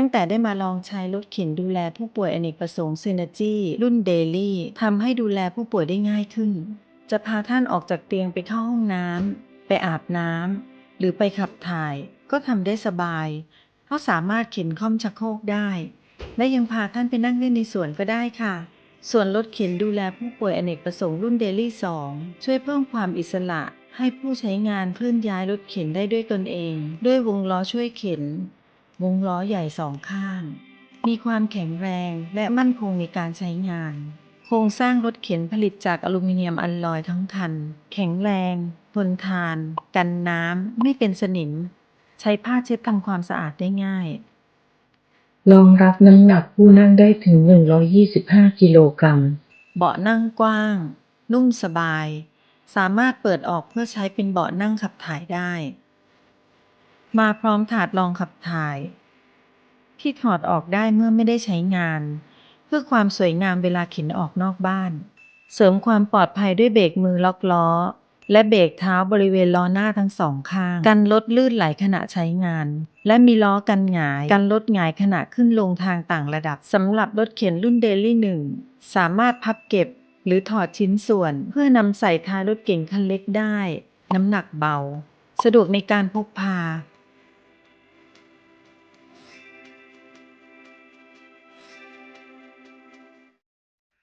ตั้งแต่ได้มาลองใช้รถเข็นดูแลผู้ป่วยอเนกประสงค์ Synergy รุ่น Daily ทำให้ดูแลผู้ป่วยได้ง่ายขึ้น จะพาท่านออกจากเตียงไปเข้าห้องน้ำไปอาบน้ำหรือไปขับถ่าย ก็ทำได้สบายเพราสามารถเข็นค่อมชักโครกได้ และยังพาท่านไปนั่งเล่นในสวนก็ได้ค่ะส่วนรถเข็นดูแลผู้ป่วยอเนกประสงค์รุ่นเดลี่ 2 ช่วยเพิ่มความอิสระ ให้ผู้ใช้งานเคลื่อนย้ายรถเข็นได้ด้วยตนเอง ด้วยวงล้อช่วยเข็น วงล้อใหญ่สองข้าง มีความแข็งแรงและมั่นคงในการใช้งาน โครงสร้างรถเข็นผลิตจากอลูมิเนียมอัลลอยทั้งคัน แข็งแรง ทนทาน กันน้ำ ไม่เป็นสนิม ใช้ผ้าเช็ดทำความสะอาดได้ง่าย รองรับน้ำหนักผู้นั่งได้ถึง 125 กิโลกรัม เบาะนั่งกว้าง นุ่มสบาย สามารถเปิดออกเพื่อใช้เป็นเบาะนั่งขับถ่ายได้ มาพร้อมถาดรองขับถ่าย ที่ถอดออกได้เมื่อไม่ได้ใช้งาน เพื่อความสวยงามเวลาเข็นออกนอกบ้าน เสริมความปลอดภัยด้วยเบรกมือล็อกล้อ และเบรกเท้าบริเวณล้อหน้าทั้งสองข้าง กันรถลื่นไหลขณะใช้งาน และมีล้อกันหงาย กันรถหงายขณะขึ้นลงทางต่างระดับสำหรับรถเข็นรุ่นเดลี่หนึ่งสามารถพับเก็บหรือถอดชิ้นส่วนเพื่อนำใส่ท้ายรถเก๋งคันเล็กได้ น้ำหนักเบา สะดวกในการพกพา